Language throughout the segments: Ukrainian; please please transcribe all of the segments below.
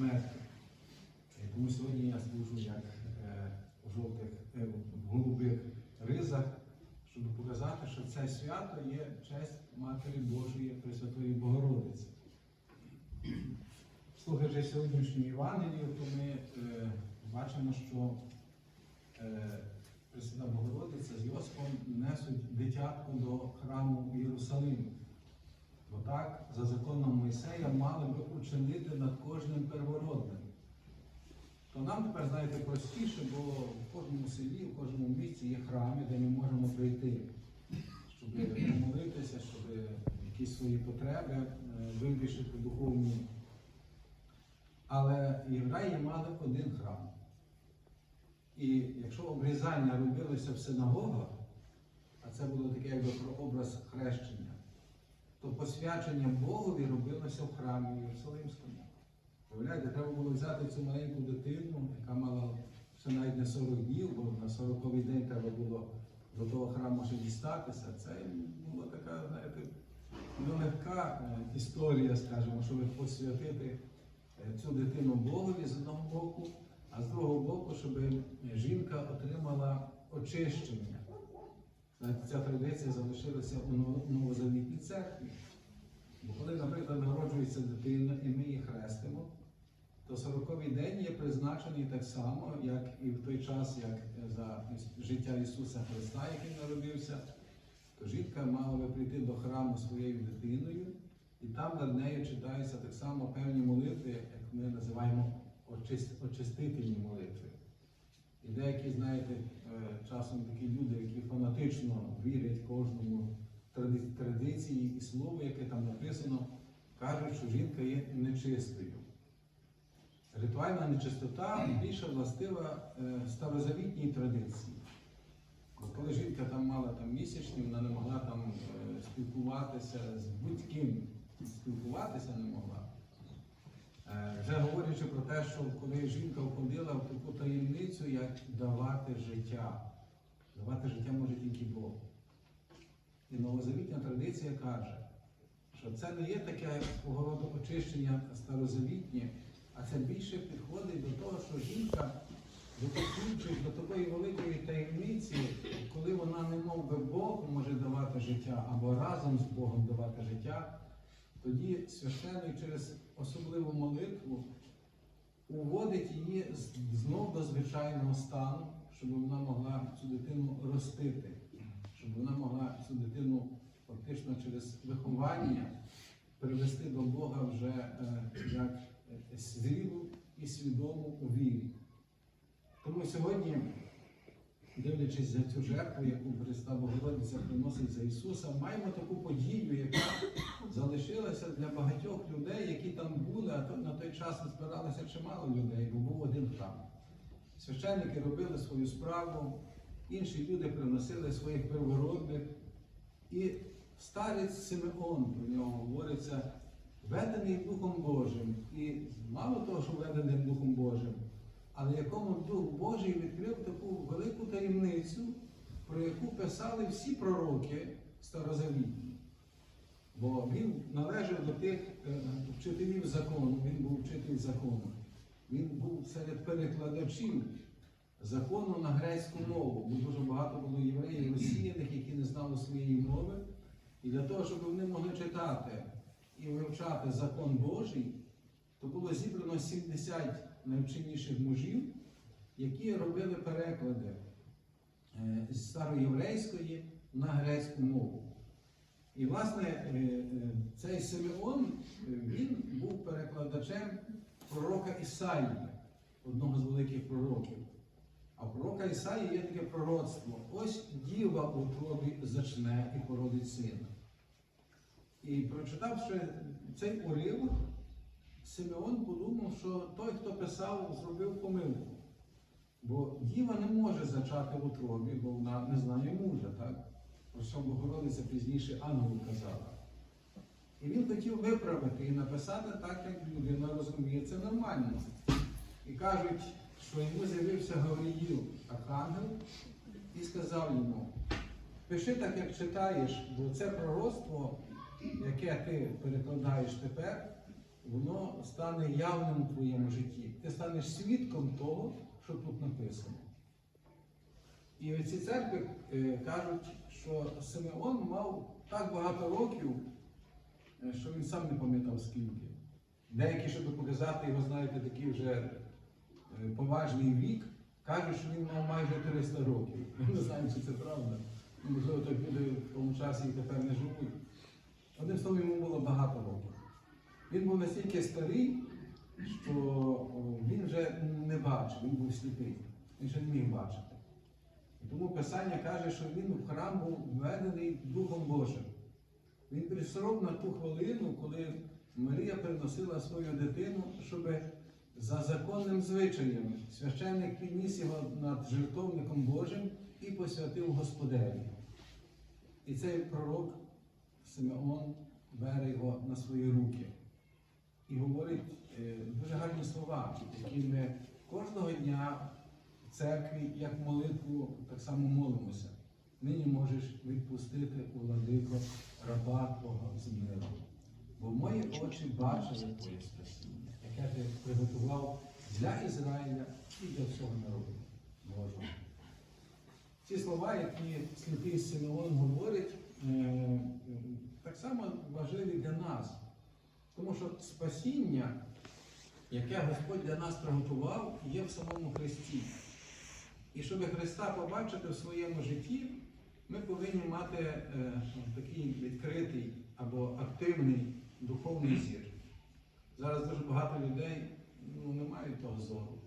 смерті. Е, Тому сьогодні я служу як е, в жовтих, е, в голубих ризах, щоб показати, що це свято є честь Матері Божої Пресвятої Богородиці. Слухаючи сьогоднішню Євангелію, то ми е, бачимо, що е, Пресвята Богородиця з Йосипом несуть дитятко до храму в Єрусалиму. Бо так, за законом Мойсея, мали би учинити над кожним первородним. То нам тепер, знаєте, простіше, бо в кожному селі, в кожному місці є храми, де ми можемо прийти, щоб помолитися, щоб якісь свої потреби е, вирішити духовні. Але євреї мали один храм. І якщо обрізання робилося в синагогах, а це було таке якби прообраз хрещення, то посвячення Богові робилося в храмі Єрусалимському. Уявляєте, треба було взяти цю маленьку дитину, яка мала ще навіть не 40 днів, бо на 40-й день треба було до того храму ще дістатися. Це була така, знаєте, нелегка е, історія, скажімо, щоб посвятити е, цю дитину Богові з одного боку, а з другого боку, щоб жінка отримала очищення. Ця традиція залишилася у Ново- Новозавітній церкві. Бо коли, наприклад, народжується дитина і ми її хрестимо, то 40-й день є призначений так само, як і в той час, як за життя Ісуса Христа, який народився, то жінка мала би прийти до храму своєю дитиною, і там над нею читаються так само певні молитви, як ми називаємо очистительні молитви. І деякі, знаєте, е, часом такі люди, які фанатично вірять кожному традиції і слову, яке там написано, кажуть, що жінка є нечистою. Ритуальна нечистота більше властива е, старозавітній традиції. Бо коли жінка там мала там місячні, вона не могла там е, спілкуватися з будь-ким, спілкуватися не могла. Е, Вже говорячи про те, що коли жінка входила в таку таємницю, як давати життя. Давати життя може тільки Бог. І новозавітня традиція каже, що це не є таке свого роду очищення старозавітнє, а це більше підходить до того, що жінка доточуючись до такої великої таємниці, коли вона не мов би Бог може давати життя або разом з Богом давати життя, тоді священник через особливу молитву уводить її знов до звичайного стану, щоб вона могла цю дитину ростити, щоб вона могла цю дитину фактично через виховання привести до Бога вже е, як е, зрілу і свідому у вірі. Тому сьогодні, дивлячись за цю жертву, яку Христа Богородиця приносить за Ісуса, маємо таку подію, яка залишилася для багатьох людей, які там були, а то на той час збиралося чимало людей, бо був один храм. Священники робили свою справу, інші люди приносили своїх первородних. І старець Симеон про нього говориться, ведений Духом Божим. І мало того, що ведений Духом Божим, але якому Дух Божий відкрив таку велику таємницю, про яку писали всі пророки старозавітні. Бо він належав до тих е, вчителів закону, він був вчитель закону. Він був серед перекладачів закону на грецьку мову, бо дуже багато було євреїв росіяних, які не знали своєї мови. І для того, щоб вони могли читати і вивчати закон Божий, то було зібрано 70 найвченіших мужів, які робили переклади е, з староєврейської на грецьку мову. І, власне, е, е, цей Симеон, він був перекладачем пророка Ісаї, одного з великих пророків. А пророка Ісаї є таке пророцтво. Ось діва у утробі зачне і породить сина. І прочитавши цей уривок, Симеон подумав, що той, хто писав, зробив помилку. Бо діва не може зачати в утробі, бо вона не знає мужа, так? Про що Богородиця пізніше ангелу казала. І він хотів виправити і написати так, як людина розуміє, це нормально. І кажуть, що йому з'явився Гавриїл, архангел, і сказав йому, пиши так, як читаєш, бо це пророцтво, яке ти перекладаєш тепер, воно стане явним у твоєму житті. Ти станеш свідком того, що тут написано. І в цій церкві е, кажуть, що Симеон мав так багато років, е, що він сам не пам'ятав скільки. Деякі, щоб показати його, знаєте, такий вже е, поважний вік, кажуть, що він мав майже 300 років. Ми не знаємо, чи це правда. Можливо, так люди в тому часі і тепер не живуть. Одним словом, йому було багато років. Він був настільки старий, що він вже не бачив, він був сліпий, він ще не міг бачити. Тому Писання каже, що він в храм був введений Духом Божим. Він прийшов на ту хвилину, коли Марія приносила свою дитину, щоб за законним звичаєм священник підніс його над жертовником Божим і посвятив Господеві. І цей пророк Симеон бере його на свої руки і говорить е, дуже гарні слова, які ми кожного дня в церкві, як молитву, так само молимося. Нині можеш відпустити у владико раба Твого з миром. Бо мої очі бачили Твоє спасіння, яке ти приготував для Ізраїля і для всього народу Божого. Ці слова, які сліпий Симеон говорить, е, так само важливі для нас. Тому що спасіння, яке Господь для нас приготував, є в самому Христі. І щоб Христа побачити в своєму житті, ми повинні мати е, такий відкритий або активний духовний зір. Зараз дуже багато людей ну, не мають того зору.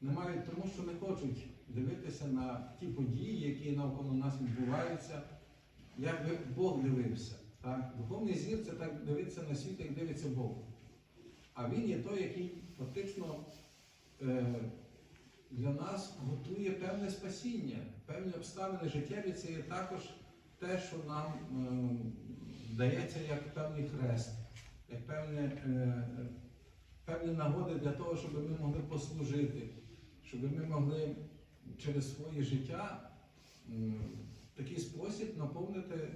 Не мають тому, що не хочуть дивитися на ті події, які навколо нас відбуваються, як би Бог дивився. Так? Духовний зір це так дивитися на світ, як дивиться Бог. А він є той, який фактично е, для нас готує певне спасіння, певні обставини життєві це є також те, що нам е, дається як певний хрест, як певне, е, певні нагоди для того, щоб ми могли послужити, щоб ми могли через своє життя в такий спосіб наповнити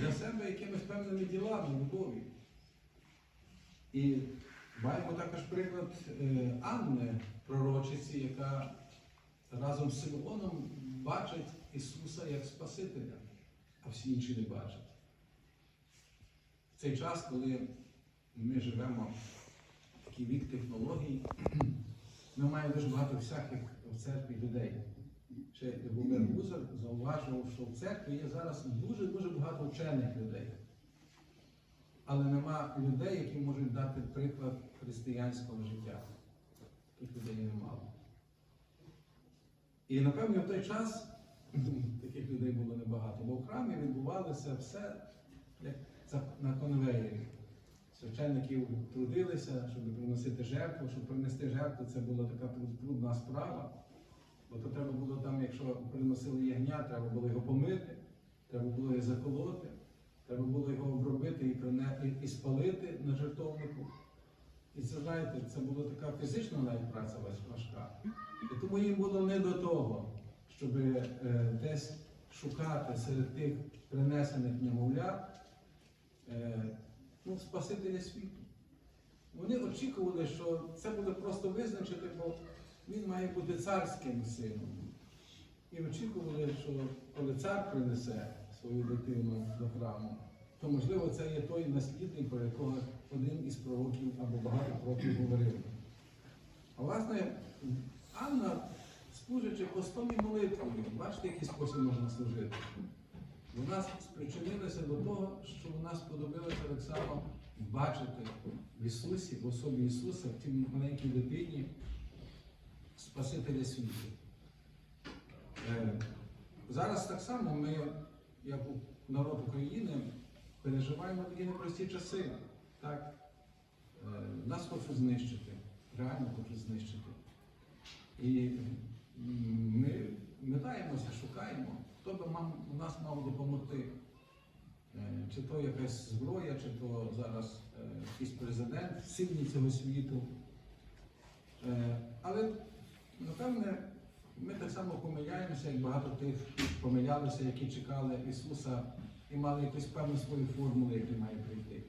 для себе якимись певними ділами, любові. І маємо також приклад е, Анни, пророчиці, яка разом з Симеоном бачить Ісуса як Спасителя, а всі інші не бачать. В цей час, коли ми живемо в такий вік технологій, ми маємо дуже багато всяких в церкві людей. Ще Любомир Гузар зауважував, що в церкві є зараз дуже-дуже багато вчених людей. Але нема людей, які можуть дати приклад християнського життя. Таких людей немало. І напевно в той час таких людей було небагато, бо в храмі відбувалося все як на конвеєрі. Священники трудилися, щоб приносити жертву, щоб принести жертву, це була така трудна справа. Бо то треба було там, якщо приносили ягня, треба було його помити, треба було його заколоти, треба було його обробити і, прине- і, спалити на жертовнику. І це, знаєте, це була така фізична навіть праця важка. І тому їм було не до того, щоб е, десь шукати серед тих принесених немовлят е, ну, Спасителя світу. Вони очікували, що це буде просто визначити, бо він має бути царським сином. І очікували, що коли цар принесе свою дитину до храму, то можливо це є той наслідник, про якого один із пророків або багато пророків говорив. А власне, Анна, служачи постом і молитвою, бачите, який спосіб можна служити. Вона спричинилася до того, що вона сподобилася так само бачити в Ісусі, в особі Ісуса, в тій маленькій дитині, Спасителя світу. Е, Зараз так само ми, як народ України, переживаємо такі непрості часи. Так? Е, Нас хочуть знищити, реально хочуть знищити. І ми метаємося, шукаємо, хто би мав, нас мав допомогти. Е, Чи то якась зброя, чи то зараз якийсь президент сильний цього світу. Але, напевне, ми так само помиляємося, як багато тих помилялися, які чекали Ісуса і мали якусь певну свою формулу, який має прийти.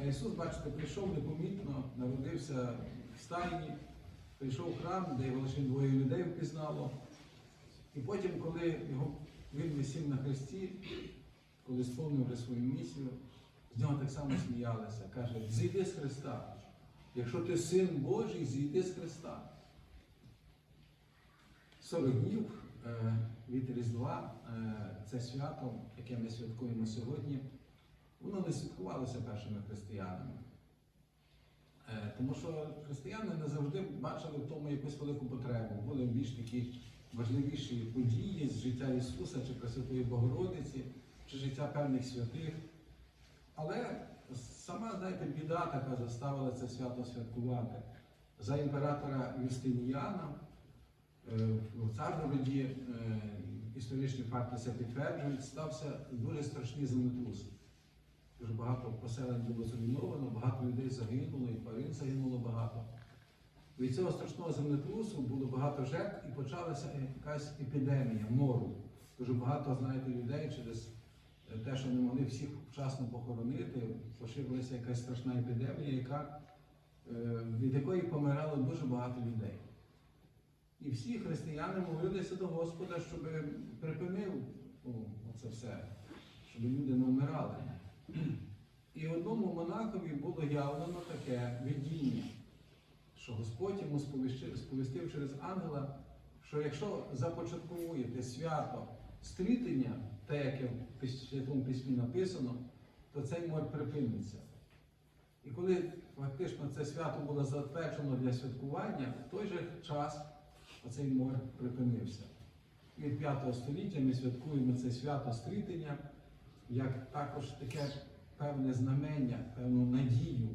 А Ісус, бачите, прийшов непомітно, народився в стайні, прийшов в храм, де його лише двоє людей впізнало. І потім, коли його він висів на хресті, коли сповнив свою місію, з нього так само сміялися. Каже, зійди з Христа. Якщо ти син Божий, зійди з Христа. 40 днів е, від Різдва, е, це свято, яке ми святкуємо сьогодні, воно не святкувалося першими християнами. Е, Тому що християни не завжди бачили в тому якусь велику потребу. Були більш такі важливіші події з життя Ісуса чи Пресвятої Богородиці, чи життя певних святих. Але сама, знаєте, біда така заставила це свято святкувати. За імператора Юстиніяна в Царгороді е, історичні факти це підтверджують, стався дуже страшний землетрус. Дуже багато поселень було зруйновано, багато людей загинуло, і тварин загинуло багато. Від цього страшного землетрусу було багато жертв і почалася якась епідемія мору. Дуже багато, знаєте, людей через е, те, що не могли всіх вчасно похоронити, поширилася якась страшна епідемія, яка, е, від якої помирало дуже багато людей. І всі християни молилися до Господа, щоб припинив це все, щоб люди не вмирали. І одному монахові було явлено таке видіння, що Господь йому сповістив, через ангела, що якщо започатковуєте свято стрітення, те, яке в Святому Письмі написано, то цей мор припиниться. І коли фактично це свято було затверджено для святкування, в той же час оцей мор припинився. І від 5 століття ми святкуємо це свято стрітення як також таке певне знамення, певну надію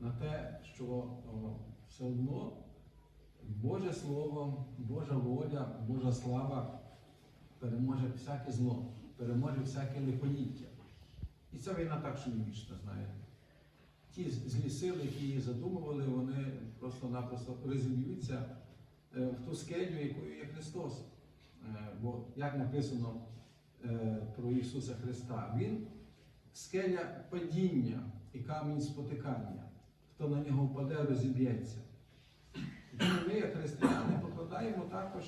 на те, що все одно Боже Слово, Божа воля, Божа слава переможе всяке зло, переможе всяке лихоліття. І ця війна так що знаєте. Ті злі сили, які її задумували, вони просто-напросто розіб'ються в ту скелю, якою є Христос. Е, Бо як написано е, про Ісуса Христа, Він скеля падіння і камінь спотикання. Хто на нього впаде, розіб'ється. Ми, як християни, покладаємо також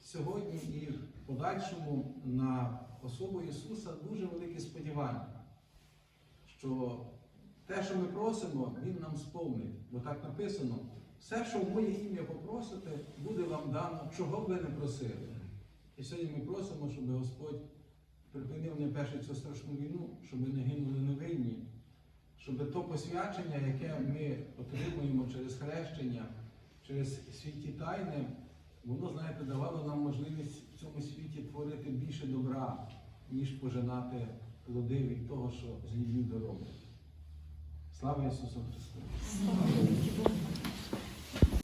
сьогодні і в подальшому на особу Ісуса дуже великі сподівання, що те, що ми просимо, Він нам сповнить. Бо так написано, все, що в моє ім'я попросите, буде вам дано, чого б ви не просили. І сьогодні ми просимо, щоб Господь припинив не перше цю страшну війну, щоб не гинули невинні, щоб то посвячення, яке ми отримуємо через хрещення, через святі тайни, воно, знаєте, давало нам можливість в цьому світі творити більше добра, ніж пожинати плоди від того, що злі люди роблять. Слава Ісусу Христу!